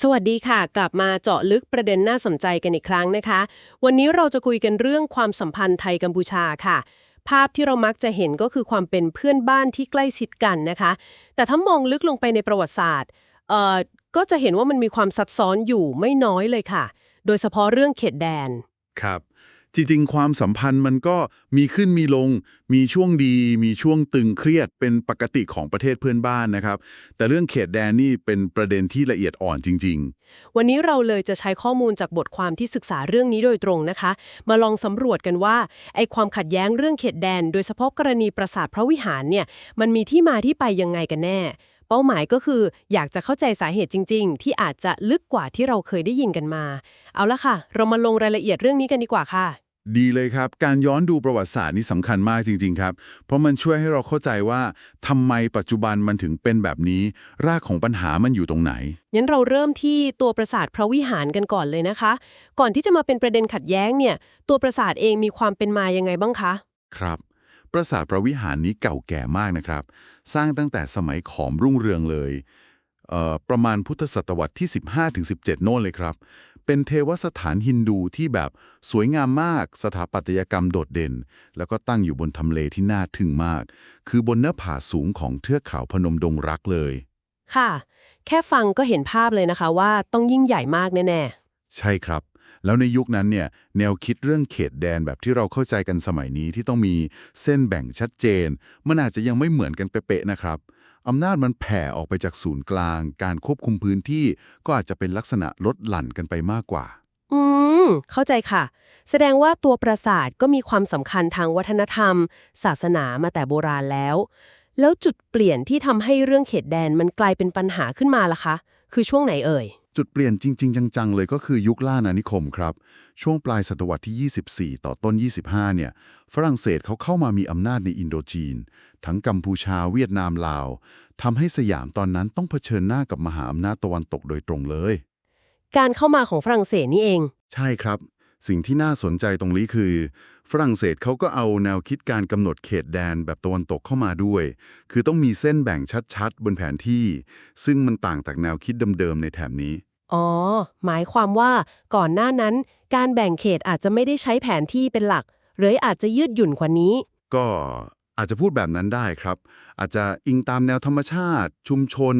สวัสดีค่ะ กลับมาเจาะลึกประเด็นน่าสนใจกันอีกครั้งนะคะ วันนี้เราจะคุยกันเรื่องความสัมพันธ์ไทยกัมพูชาค่ะ ภาพที่เรามักจะเห็นก็คือความเป็นเพื่อนบ้านที่ใกล้ชิดกันนะคะ แต่ถ้ามองลึกลงไปในประวัติศาสตร์เอ่อก็จะเห็นว่ามันมีความซับซ้อนอยู่ไม่น้อยเลยค่ะ โดยเฉพาะเรื่องเขตแดน ครับ จริงๆ ความสัมพันธ์มันก็มีขึ้นมีลง มีช่วงดี มีช่วงตึงเครียดเป็นปกติของประเทศเพื่อนบ้านนะครับ แต่เรื่องเขตแดนนี่เป็นประเด็นที่ละเอียดอ่อนจริง ๆ วันนี้เราเลยจะใช้ข้อมูลจากบทความที่ศึกษาเรื่องนี้โดยตรงนะคะ มาลองสำรวจกันว่าไอความขัดแย้งเรื่องเขตแดน โดยเฉพาะกรณีปราสาทพระวิหารเนี่ยมันมีที่มาที่ไปยังไงกันแน่เป้าหมายก็คืออยากจะเข้าใจสาเหตุจริง ๆ ที่อาจจะลึกกว่าที่เราเคยได้ยินกันมา เอาละค่ะ เรามาลงรายละเอียดเรื่องนี้กันดีกว่าค่ะ ดีเลยครับ การย้อนดูประวัติศาสตร์นี่สำคัญมากจริง ๆ ครับ เพราะมันช่วยให้เราเข้าใจว่าทำไมปัจจุบันมันถึงเป็นแบบนี้ รากของปัญหามันอยู่ตรงไหน งั้นเราเริ่มที่ตัวปราสาทพระวิหารกันก่อนเลยนะคะ ก่อนที่จะมาเป็นประเด็นขัดแย้งเนี่ย ตัวปราสาทเองมีความเป็นมายังไงบ้างคะ ครับ ปราสาทพระวิหารนี้เก่าแก่มากนะครับ สร้างตั้งแต่สมัยขอมรุ่งเรืองเลยเอ่อประมาณพุทธศตวรรษที่ 15-17 โน่นเลยครับ เป็นเทวสถานฮินดูที่แบบสวยงามมากสถาปัตยกรรมโดดเด่น แล้วก็ตั้งอยู่บนทำเลที่น่าทึ่งมาก คือบนเนื้อผาสูงของเทือกเขาพนมดงรักเลย ค่ะ แค่ฟังก็เห็นภาพเลยนะคะว่าต้องยิ่งใหญ่มากแน่ใช่ครับแล้วในยุคนั้นเนี่ยแนวคิดเรื่องเขตแดนแบบที่เราเข้าใจกันสมัยนี้ที่ต้องมีเส้นแบ่งชัดเจน มันอาจจะยังไม่เหมือนกันเป๊ะๆนะครับ อำนาจมันแผ่ออกไปจากศูนย์กลาง การควบคุมพื้นที่ก็อาจจะเป็นลักษณะลดหลั่นกันไปมากกว่า อืม เข้าใจค่ะ แสดงว่าตัวปราสาทก็มีความสำคัญทางวัฒนธรรม ศาสนามาแต่โบราณแล้ว แล้วจุดเปลี่ยนที่ทำให้เรื่องเขตแดนมันกลายเป็นปัญหาขึ้นมาล่ะคะ คือช่วงไหนเอ่ย จุดเปลี่ยนจริง ๆ จัง ๆ เลยก็คือยุคล่าอาณานิคมครับ ช่วงปลายศตวรรษที่ 24 ต่อต้น 25 เนี่ย ฝรั่งเศสเขาเข้ามามีอำนาจในอินโดจีน ทั้งกัมพูชาเวียดนามลาวทำให้สยามตอนนั้นต้องเผชิญหน้ากับมหาอำนาจตะวันตกโดยตรงเลย การเข้ามาของฝรั่งเศสนี่เอง ใช่ครับ สิ่งที่น่าสนใจตรงนี้คือ ฝรั่งเศสเขาก็เอาแนวคิดการกำหนดเขตแดนแบบตะวันตกเข้ามาด้วย คือต้องมีเส้นแบ่งชัดๆ บนแผนที่ ซึ่งมันต่างจากแนวคิดเดิมๆในแถบนี้ อ๋อ หมายความว่าก่อนหน้านั้น การแบ่งเขตอาจจะไม่ได้ใช้แผนที่เป็นหลัก หรืออาจจะยืดหยุ่นกว่านี้ ก็อาจจะพูดแบบนั้นได้ครับ อาจจะอิงตามแนวธรรมชาติ ชุมชน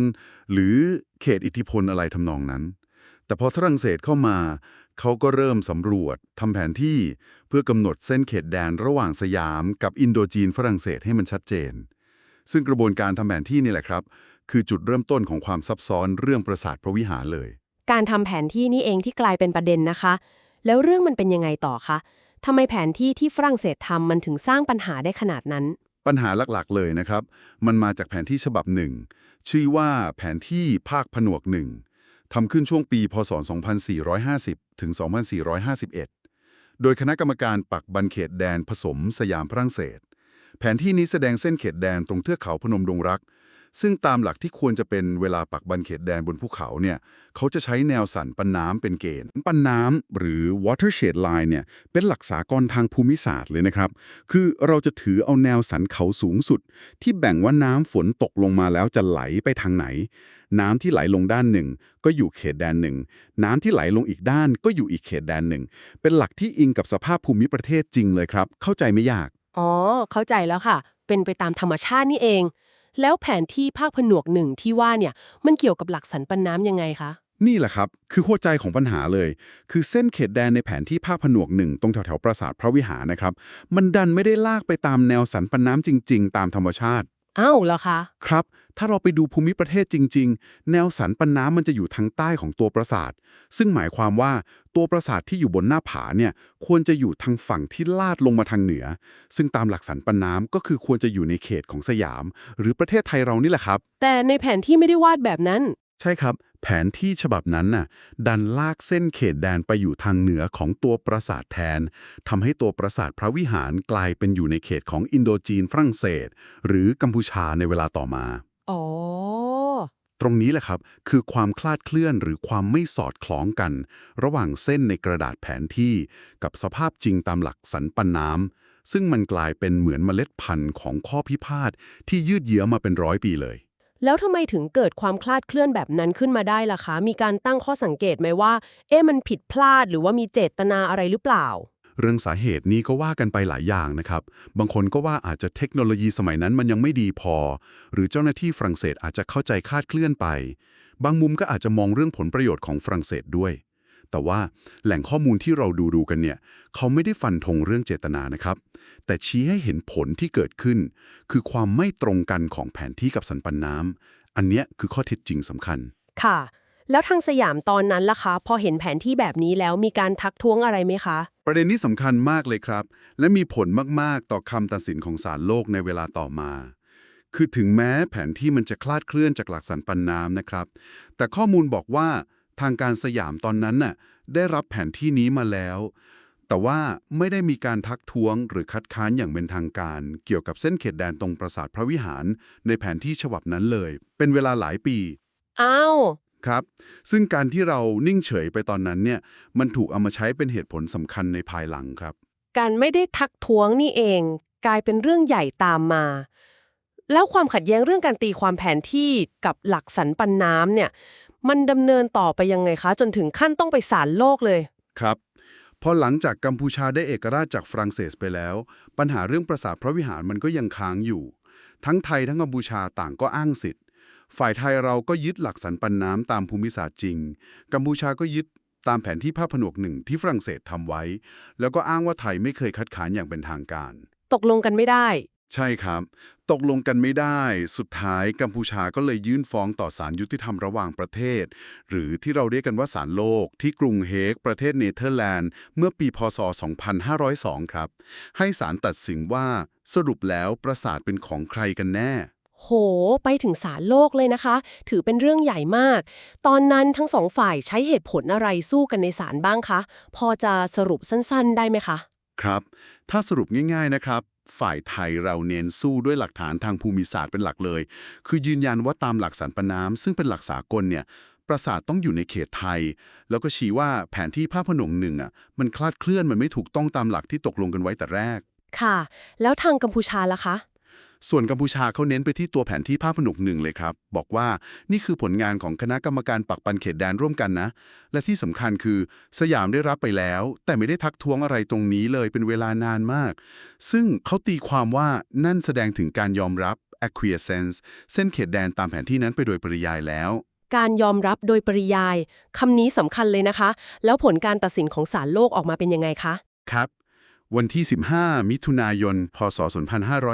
หรือเขตอิทธิพลอะไรทำนองนั้น แต่พอฝรั่งเศสเข้ามา เขาก็เริ่มสำรวจทำแผนที่เพื่อกำหนดเส้นเขตแดนระหว่างสยามกับอินโดจีนฝรั่งเศสให้มันชัดเจน ซึ่งกระบวนการทำแผนที่นี่แหละครับ คือจุดเริ่มต้นของความซับซ้อนเรื่องปราสาทพระวิหารเลย การทำแผนที่นี่เองที่กลายเป็นประเด็นนะคะ แล้วเรื่องมันเป็นยังไงต่อคะทำไมแผนที่ที่ฝรั่งเศสทำมันถึงสร้างปัญหาได้ขนาดนั้น ปัญหาหลักๆ เลยนะครับ มันมาจากแผนที่ฉบับหนึ่งชื่อว่าแผนที่ภาคผนวกหนึ่ง ทำขึ้นช่วงปี พศ 2450 ถึง 2451 โดยคณะกรรมการปักบันเขตแดนผสมสยามฝรั่งเศส แผนที่นี้แสดงเส้นเขตแดนตรงเทือกเขาพนมดงรัก ซึ่งตามหลักที่ควรจะเป็นเวลาปักบันเขตแดนบนภูเขาเนี่ยเขาจะใช้แนวสันปันน้ำเป็นเกณฑ์ ปันน้ำหรือ watershed line เนี่ยเป็นหลักสากลทางภูมิศาสตร์เลยนะครับ คือเราจะถือเอาแนวสันเขาสูงสุด ที่แบ่งว่าน้ำฝนตกลงมาแล้วจะไหลไปทางไหน น้ำที่ไหลลงด้านหนึ่ง ก็อยู่เขตแดนหนึ่ง น้ำที่ไหลลงอีกด้านก็อยู่อีกเขตแดนหนึ่ง เป็นหลักที่อิงกับสภาพภูมิประเทศจริงเลยครับ เข้าใจไม่ยาก อ๋อ เข้าใจแล้วค่ะ เป็นไปตามธรรมชาตินี่เอง แล้วแผนที่ภาคผนวกหนึ่งที่ว่าเนี่ยมันเกี่ยวกับหลักสันปันน้ำยังไงคะ นี่แหละครับ คือหัวใจของปัญหาเลย คือเส้นเขตแดนในแผนที่ภาคผนวกหนึ่งตรงแถวแถวปราสาทพระวิหารนะครับ มันดันไม่ได้ลากไปตามแนวสันปันน้ำจริง ๆ ตามธรรมชาติ อ้าวเหรอคะ ครับ ถ้าเราไปดูภูมิประเทศจริง ๆ แนวสันปันน้ำมันจะอยู่ทางใต้ของตัวปราสาท ซึ่งหมายความว่าตัวปราสาทที่อยู่บนหน้าผาเนี่ยควรจะอยู่ทางฝั่งที่ลาดลงมาทางเหนือ ซึ่งตามหลักสันปันน้ำก็คือควรจะอยู่ในเขตของสยาม หรือประเทศไทยเรานี่แหละครับ แต่ในแผนที่ไม่ได้วาดแบบนั้น ใช่ครับ แผนที่ฉบับนั้นน่ะดันลากเส้นเขตแดนไปอยู่ทางเหนือของตัวปราสาทแทนทำให้ตัวปราสาทพระวิหารกลายเป็นอยู่ในเขตของอินโดจีนฝรั่งเศส หรือกัมพูชาในเวลาต่อมาอ๋อตรงนี้แหละครับ คือความคลาดเคลื่อนหรือความไม่สอดคล้องกัน ระหว่างเส้นในกระดาษแผนที่ กับสภาพจริงตามหลักสันปันน้ำซึ่งมันกลายเป็นเหมือนเมล็ดพันธุ์ของข้อพิพาทที่ยืดเยื้อมาเป็นร้อยปีเลย แล้วทำไมถึงเกิดความคลาดเคลื่อนแบบนั้นขึ้นมาได้ล่ะคะ มีการตั้งข้อสังเกตไหมว่า เอ๊ะมันผิดพลาดหรือว่ามีเจตนาอะไรหรือเปล่า เรื่องสาเหตุนี้ก็ว่ากันไปหลายอย่างนะครับ บางคนก็ว่าอาจจะเทคโนโลยีสมัยนั้นมันยังไม่ดีพอ หรือเจ้าหน้าที่ฝรั่งเศสอาจจะเข้าใจคลาดเคลื่อนไป บางมุมก็อาจจะมองเรื่องผลประโยชน์ของฝรั่งเศสด้วย แต่ว่าแหล่งข้อมูลที่เราดูดูกันเนี่ย เขาไม่ได้ฟันธงเรื่องเจตนานะครับ แต่ชี้ให้เห็นผลที่เกิดขึ้น คือความไม่ตรงกันของแผนที่กับสันปันน้ำอันเนี้ยคือข้อเท็จจริงสำคัญ ค่ะ แล้วทางสยามตอนนั้นล่ะคะ พอเห็นแผนที่แบบนี้แล้วมีการทักท้วงอะไรไหมคะ ประเด็นนี้สำคัญมากเลยครับ และมีผลมากๆต่อคำตัดสินของศาลโลกในเวลาต่อมาคือถึงแม้แผนที่มันจะคลาดเคลื่อนจากหลักสันปันน้ำนะครับ แต่ข้อมูลบอกว่าทางการสยามตอนนั้นน่ะได้รับแผนที่นี้มาแล้ว แต่ว่าไม่ได้มีการทักท้วงหรือคัดค้านอย่างเป็นทางการ เกี่ยวกับเส้นเขตแดนตรงปราสาทพระวิหาร ในแผนที่ฉบับนั้นเลย เป็นเวลาหลายปีอ้าวครับ ซึ่งการที่เรานิ่งเฉยไปตอนนั้นเนี่ยมันถูกเอามาใช้เป็นเหตุผลสำคัญในภายหลังครับ การไม่ได้ทักท้วงนี่เอง กลายเป็นเรื่องใหญ่ตามมา แล้วความขัดแย้งเรื่องการตีความแผนที่กับหลักสันปันน้ำเนี่ยมันดำเนินต่อไปยังไงคะ จนถึงขั้นต้องไปศาลโลกเลยครับ พอหลังจากกัมพูชาได้เอกราชจากฝรั่งเศสไปแล้ว ปัญหาเรื่องปราสาทพระวิหารมันก็ยังค้างอยู่ ทั้งไทยทั้งกัมพูชาต่างก็อ้างสิทธิ์ ฝ่ายไทยเราก็ยึดหลักสันปันน้ำตามภูมิศาสตร์จริง กัมพูชาก็ยึดตามแผนที่ภาพผนวกหนึ่งที่ฝรั่งเศสทำไว้ แล้วก็อ้างว่าไทยไม่เคยคัดค้านอย่างเป็นทางการ ตกลงกันไม่ได้ ใช่ครับ ตกลงกันไม่ได้ สุดท้ายกัมพูชาก็เลยยื่นฟ้องต่อศาลยุติธรรมระหว่างประเทศ หรือที่เราเรียกกันว่าศาลโลก ที่กรุงเฮกประเทศเนเธอร์แลนด์ เมื่อปีพศ 2502 ครับ ให้ศาลตัดสินว่าสรุปแล้วปราสาทเป็นของใครกันแน่ โห ไปถึงศาลโลกเลยนะคะ ถือเป็นเรื่องใหญ่มาก ตอนนั้นทั้งสองฝ่ายใช้เหตุผลอะไรสู้กันในศาลบ้างคะ พอจะสรุปสั้นๆ ได้ไหมคะ ครับ ถ้าสรุปง่ายๆนะครับ ฝ่ายไทยเราเน้นสู้ด้วยหลักฐานทางภูมิศาสตร์เป็นหลักเลย คือยืนยันว่าตามหลักสันปน้ำซึ่งเป็นหลักสากลเนี่ยปราสาทต้องอยู่ในเขตไทย แล้วก็ชี้ว่าแผนที่ภาพผนงหนึ่งอะมันคลาดเคลื่อนมันไม่ถูกต้องตามหลักที่ตกลงกันไว้แต่แรก ค่ะ แล้วทางกัมพูชาล่ะคะ ส่วนกัมพูชาเขาเน้นไปที่ตัวแผนที่ภาพผนวกหนึ่งเลยครับ บอกว่านี่คือผลงานของคณะกรรมการปักปันเขตแดนร่วมกันนะ และที่สำคัญคือสยามได้รับไปแล้ว แต่ไม่ได้ทักท้วงอะไรตรงนี้เลยเป็นเวลานานมาก ซึ่งเขาตีความว่านั่นแสดงถึงการยอมรับ acquiescence เส้นเขตแดนตามแผนที่นั้นไปโดยปริยายแล้วการยอมรับโดยปริยาย คำนี้สำคัญเลยนะคะ แล้วผลการตัดสินของศาลโลกออกมาเป็นยังไงคะ ครับ วันที่ 15 มิถุนายน พศ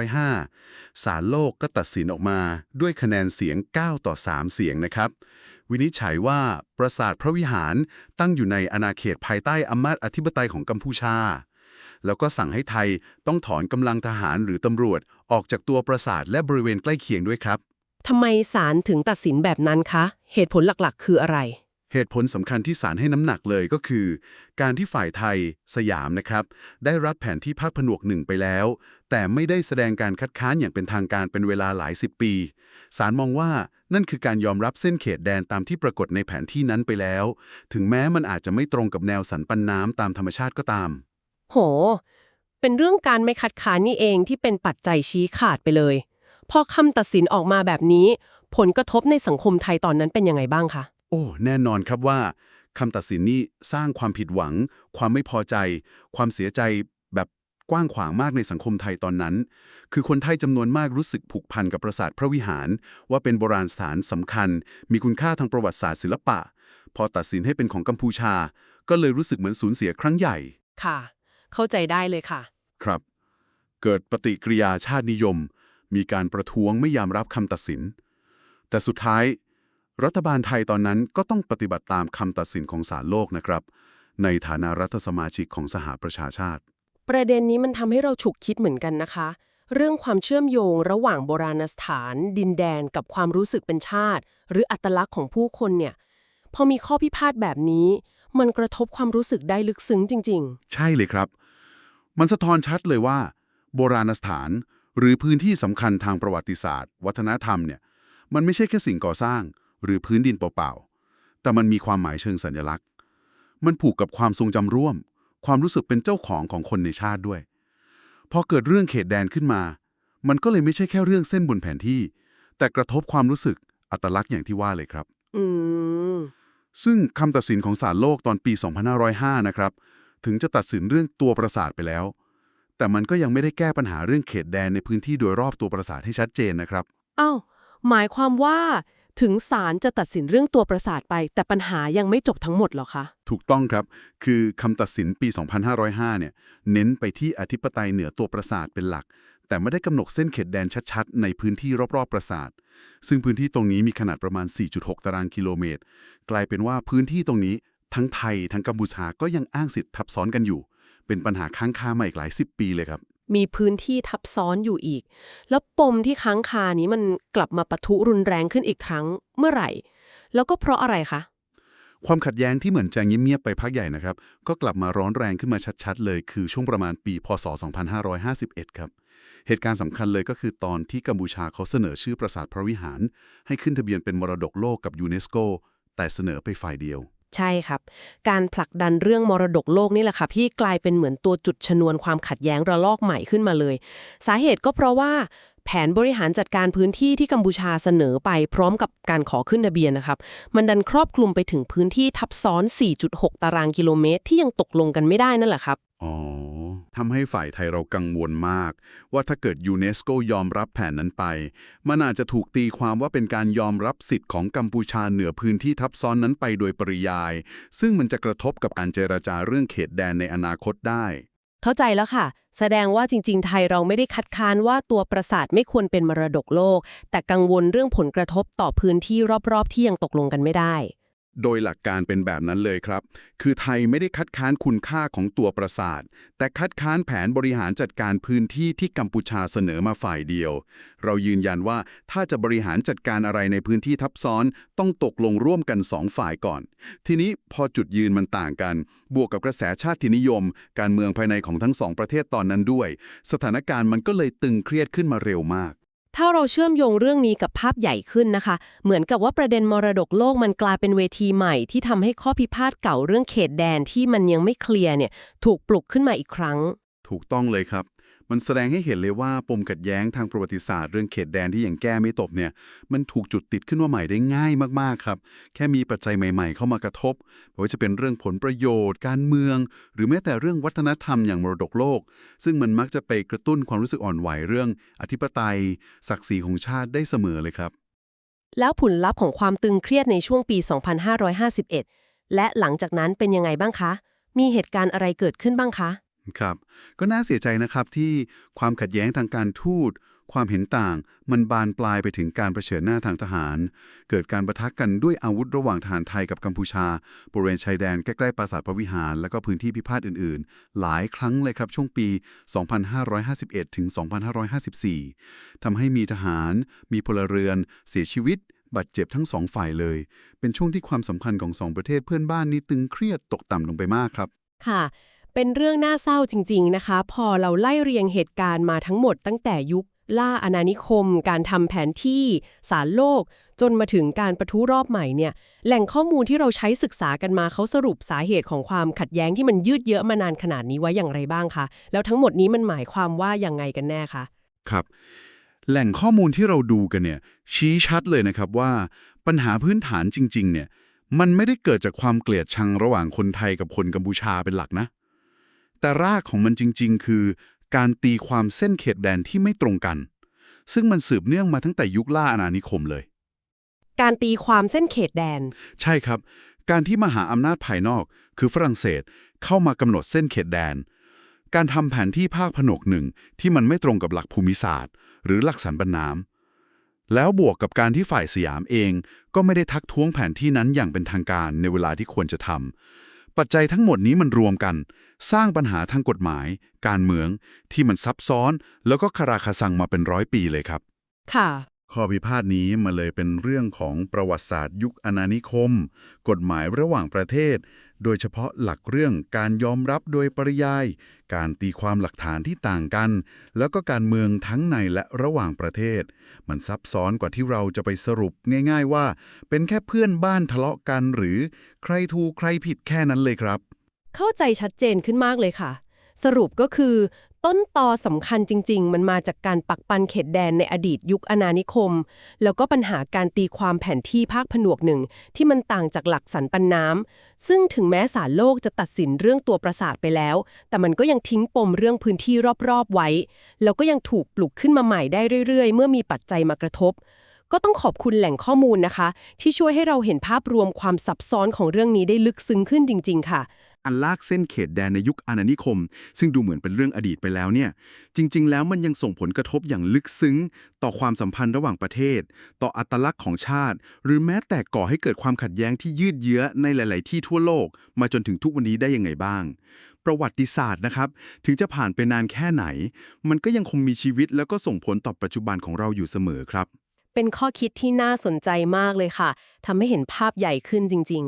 2505 ศาลโลกก็ตัดสินออกมาด้วยคะแนนเสียง 9 ต่อ 3 เสียงนะครับ วินิจฉัยว่าปราสาทพระวิหารตั้งอยู่ในอาณาเขตภายใต้อำนาจอธิปไตยของกัมพูชา แล้วก็สั่งให้ไทยต้องถอนกำลังทหารหรือตำรวจออกจากตัวปราสาทและบริเวณใกล้เคียงด้วยครับทำไมศาลถึงตัดสินแบบนั้นคะ เหตุผลหลักๆ คืออะไร เหตุผลสำคัญที่ศาลให้น้ำหนักเลยก็คือ การที่ฝ่ายไทย สยามนะครับ ได้รับแผนที่ภาคผนวกหนึ่งไปแล้ว แต่ไม่ได้แสดงการคัดค้านอย่างเป็นทางการเป็นเวลาหลายสิบปีศาลมองว่านั่นคือการยอมรับเส้นเขตแดนตามที่ปรากฏในแผนที่นั้นไปแล้ว ถึงแม้มันอาจจะไม่ตรงกับแนวสันปันน้ำตามธรรมชาติก็ตาม โห เป็นเรื่องการไม่คัดค้านนี่เองที่เป็นปัจจัยชี้ขาดไปเลย พอคำตัดสินออกมาแบบนี้ ผลกระทบในสังคมไทยตอนนั้นเป็นยังไงบ้างคะ โอ้ แน่นอนครับว่าคำตัดสินนี้สร้างความผิดหวัง ความไม่พอใจ ความเสียใจแบบกว้างขวางมากในสังคมไทยตอนนั้น คือคนไทยจำนวนมากรู้สึกผูกพันกับปราสาทพระวิหาร ว่าเป็นโบราณสถานสำคัญ มีคุณค่าทางประวัติศาสตร์ศิลปะ พอตัดสินให้เป็นของกัมพูชา ก็เลยรู้สึกเหมือนสูญเสียครั้งใหญ่ ค่ะ เข้าใจได้เลยค่ะ ครับ เกิดปฏิกิริยาชาตินิยม มีการประท้วงไม่ยอมรับคำตัดสิน แต่สุดท้าย รัฐบาลไทยตอนนั้นก็ต้องปฏิบัติตามคำตัดสินของศาลโลกนะครับ ในฐานะรัฐสมาชิกของสหประชาชาติ ประเด็นนี้มันทำให้เราฉุกคิดเหมือนกันนะคะ เรื่องความเชื่อมโยงระหว่างโบราณสถาน ดินแดนกับความรู้สึกเป็นชาติ หรืออัตลักษณ์ของผู้คนเนี่ยพอมีข้อพิพาทแบบนี้ มันกระทบความรู้สึกได้ลึกซึ้งจริงใช่เลยครับ มันสะท้อนชัดเลยว่า โบราณสถาน หรือพื้นที่สำคัญทางประวัติศาสตร์ วัฒนธรรมเนี่ยมันไม่ใช่แค่สิ่งก่อสร้าง หรือพื้นดินเปล่าๆ แต่มันมีความหมายเชิงสัญลักษณ์ มันผูกกับความทรงจำร่วม ความรู้สึกเป็นเจ้าของของคนในชาติด้วย พอเกิดเรื่องเขตแดนขึ้นมา มันก็เลยไม่ใช่แค่เรื่องเส้นบนแผนที่ แต่กระทบความรู้สึกอัตลักษณ์อย่างที่ว่าเลยครับอืมซึ่งคำตัดสินของศาลโลกตอนปี 2505 นะครับ ถึงจะตัดสินเรื่องตัวปราสาทไปแล้ว แต่มันก็ยังไม่ได้แก้ปัญหาเรื่องเขตแดนในพื้นที่โดยรอบตัวปราสาทให้ชัดเจนนะครับ อ้าว หมายความว่า ถึงศาลจะตัดสินเรื่องตัวประสาทไป แต่ปัญหายังไม่จบทั้งหมดเหรอคะ ถูกต้องครับ คือคำตัดสินปี 2505 เนี่ย เน้นไปที่อธิปไตยเหนือตัวปราสาทเป็นหลัก แต่ไม่ได้กำหนดเส้นเขตแดนชัดๆ ในพื้นที่รอบๆ ปราสาท ซึ่งพื้นที่ตรงนี้มีขนาดประมาณ 4.6 ตารางกิโลเมตร กลายเป็นว่าพื้นที่ตรงนี้ทั้งไทยทั้งกัมพูชาก็ยังอ้างสิทธิ์ทับซ้อนกันอยู่ เป็นปัญหาค้างคามาอีกหลายสิบปีเลยครับ มีพื้นที่ทับซ้อนอยู่อีก แล้วปมที่ค้างคานี้มันกลับมาปะทุรุนแรงขึ้นอีกครั้งเมื่อไหร่ แล้วก็เพราะอะไรคะ ความขัดแย้งที่เหมือนจะเงียบๆไปพักใหญ่นะครับ ก็กลับมาร้อนแรงขึ้นมาชัดๆ เลยคือช่วงประมาณปี พศ 2551 ครับ เหตุการณ์สำคัญเลยก็คือตอนที่กัมพูชาเขาเสนอชื่อปราสาทพระวิหาร ให้ขึ้นทะเบียนเป็นมรดกโลกกับยูเนสโกแต่เสนอไปฝ่ายเดียว ใช่ครับ การผลักดันเรื่องมรดกโลกนี่แหละค่ะพี่กลายเป็นเหมือนตัวจุดชนวนความขัดแย้งระลอกใหม่ขึ้นมาเลย สาเหตุก็เพราะว่าแผนบริหารจัดการพื้นที่ที่กัมพูชาเสนอไปพร้อมกับการขอขึ้นทะเบียนนะครับ มันดันครอบคลุมไปถึงพื้นที่ทับซ้อน 4.6 ตารางกิโลเมตร ที่ยังตกลงกันไม่ได้นั่นแหละครับ ทำให้ฝ่ายไทยเรากังวลมาก ว่าถ้าเกิดยูเนสโกยอมรับแผนนั้นไป มันอาจจะถูกตีความว่าเป็นการยอมรับสิทธิ์ของกัมพูชาเหนือพื้นที่ทับซ้อนนั้นไปโดยปริยาย ซึ่งมันจะกระทบกับการเจรจาเรื่องเขตแดนในอนาคตได้ เข้าใจแล้วค่ะ แสดงว่าจริง ๆ ไทยเราไม่ได้คัดค้านว่าตัวปราสาทไม่ควรเป็นมรดกโลก แต่กังวลเรื่องผลกระทบต่อพื้นที่รอบๆ ที่ยังตกลงกันไม่ได้ โดยหลักการเป็นแบบนั้นเลยครับ คือไทยไม่ได้คัดค้านคุณค่าของตัวปราสาท แต่คัดค้านแผนบริหารจัดการพื้นที่ที่กัมพูชาเสนอมาฝ่ายเดียว เรายืนยันว่าถ้าจะบริหารจัดการอะไรในพื้นที่ทับซ้อน ต้องตกลงร่วมกันสองฝ่ายก่อน ทีนี้พอจุดยืนมันต่างกัน บวกกับกระแสชาตินิยม การเมืองภายในของทั้งสองประเทศตอนนั้นด้วย สถานการณ์มันก็เลยตึงเครียดขึ้นมาเร็วมาก ถ้าเราเชื่อมโยงเรื่องนี้กับภาพใหญ่ขึ้นนะคะ เหมือนกับว่าประเด็นมรดกโลกมันกลายเป็นเวทีใหม่ที่ทำให้ข้อพิพาทเก่าเรื่องเขตแดนที่มันยังไม่เคลียร์เนี่ยถูกปลุกขึ้นมาอีกครั้ง ถูกต้องเลยครับ มันแสดงให้เห็นเลยว่าปมขัดแย้งทางประวัติศาสตร์เรื่องเขตแดนที่ยังแก้ไม่ตกเนี่ยมันถูกจุดติดขึ้นมาใหม่ได้ง่ายมากๆครับ แค่มีปัจจัยใหม่ ๆ เข้ามากระทบไม่ว่าจะเป็นเรื่องผลประโยชน์ การเมือง หรือแม้แต่เรื่องวัฒนธรรมอย่างมรดกโลก ซึ่งมันมักจะไปกระตุ้นความรู้สึกอ่อนไหวเรื่อง อธิปไตย ศักดิ์ศรีของชาติได้เสมอเลยครับ แล้วผลลัพธ์ของความตึงเครียดในช่วงปี 2551 และหลังจากนั้นเป็นยังไงบ้างคะ มีเหตุการณ์อะไรเกิดขึ้นบ้างคะ ครับ ก็น่าเสียใจนะครับที่ความขัดแย้งทางการทูต ความเห็นต่าง มันบานปลายไปถึงการเผชิญหน้าทางทหาร เกิดการประทะกันด้วยอาวุธระหว่างทหารไทยกับกัมพูชา บริเวณชายแดนใกล้ๆปราสาทพระวิหาร และก็พื้นที่พิพาทอื่นๆ หลายครั้งเลยครับช่วงปี 2551 ถึง 2554ทำให้มีทหาร มีพลเรือน เสียชีวิตบาดเจ็บทั้งสองฝ่ายเลย เป็นช่วงที่ความสัมพันธ์ของสองประเทศเพื่อนบ้านนี้ตึงเครียดตกต่ำลงไปมากครับ ค่ะ เป็นเรื่องน่าเศร้าจริง ๆ นะคะ พอเราไล่เรียงเหตุการณ์มาทั้งหมดตั้งแต่ยุคล่าอาณานิคม การทำแผนที่ สารโลก จนมาถึงการประทุรอบใหม่เนี่ย แหล่งข้อมูลที่เราใช้ศึกษากันมาเขาสรุปสาเหตุของความขัดแย้งที่มันยืดเยอะมานานขนาดนี้ไว้อย่างไรบ้างคะ แล้วทั้งหมดนี้มันหมายความว่าอยังไงกันแน่คะ ครับ แหล่งข้อมูลที่เราดูกันเนี่ยชี้ชัดเลยนะครับว่าปัญหาพื้นฐานจริง ๆ เนี่ยมันไม่ได้เกิดจากความเกลียดชังระหว่างคนไทยกับคนกัมพูชาเป็นหลักนะ แต่รากของมันจริง ๆ คือ การตีความเส้นเขตแดนที่ไม่ตรงกัน ซึ่งมันสืบเนื่องมาตั้งแต่ยุคล่าอาณานิคมเลย การตีความเส้นเขตแดน ใช่ครับ การที่มหาอำนาจภายนอก คือฝรั่งเศสเข้ามากำหนดเส้นเขตแดน การทำแผนที่ภาคผนวกหนึ่งที่มันไม่ตรงกับหลักภูมิศาสตร์ หรือหลักสันปันน้ำแล้วบวกกับการที่ฝ่ายสยามเองก็ไม่ได้ทักท้วงแผนที่นั้นอย่างเป็นทางการในเวลาที่ควรจะทำ ปัจจัยทั้งหมดนี้มันรวมกัน สร้างปัญหาทางกฎหมาย การเมืองที่มันซับซ้อน แล้วก็คาราคาซังมาเป็นร้อยปีเลยครับ ค่ะ ข้อพิพาทนี้มาเลยเป็นเรื่องของประวัติศาสตร์ยุคอาณานิคม กฎหมายระหว่างประเทศ โดยเฉพาะหลักเรื่องการยอมรับโดยปริยาย การตีความหลักฐานที่ต่างกัน แล้วก็การเมืองทั้งในและระหว่างประเทศ มันซับซ้อนกว่าที่เราจะไปสรุปง่าย ๆ ว่า เป็นแค่เพื่อนบ้านทะเลาะกันหรือใครถูกใครผิดแค่นั้นเลยครับ เข้าใจชัดเจนขึ้นมากเลยค่ะ สรุปก็คือต้นตอสำคัญจริง ๆ มันมาจากการปักปันเขตแดนในอดีตยุคอาณานิคม แล้วก็ปัญหาการตีความแผนที่ภาคผนวกหนึ่ง ที่มันต่างจากหลักสันปันน้ำซึ่งถึงแม้สารโลกจะตัดสินเรื่องตัวประสาทไปแล้ว แต่มันก็ยังทิ้งปมเรื่องพื้นที่รอบๆไว้ แล้วก็ยังถูกปลุกขึ้นมาใหม่ได้เรื่อย ๆ เมื่อมีปัจจัยมากระทบ ก็ต้องขอบคุณแหล่งข้อมูลนะคะ ที่ช่วยให้เราเห็นภาพรวมความซับซ้อนของเรื่องนี้ได้ลึกซึ้งขึ้นจริง ๆ ค่ะ อันลากเส้นเขตแดนในยุคอาณานิคม ซึ่งดูเหมือนเป็นเรื่องอดีตไปแล้วเนี่ย จริง ๆ แล้วมันยังส่งผลกระทบอย่างลึกซึ้ง ต่อความสัมพันธ์ระหว่างประเทศ ต่ออัตลักษณ์ของชาติ หรือแม้แต่ก่อให้เกิดความขัดแย้งที่ยืดเยื้อในหลาย ๆ ที่ทั่วโลก มาจนถึงทุกวันนี้ได้ยังไงบ้าง ประวัติศาสตร์นะครับ ถึงจะผ่านไปนานแค่ไหน มันก็ยังคงมีชีวิต แล้วก็ส่งผลต่อปัจจุบันของเราอยู่เสมอครับเป็นข้อคิดที่น่าสนใจมากเลยค่ะทำให้เห็นภาพใหญ่ขึ้นจริงๆค่ะ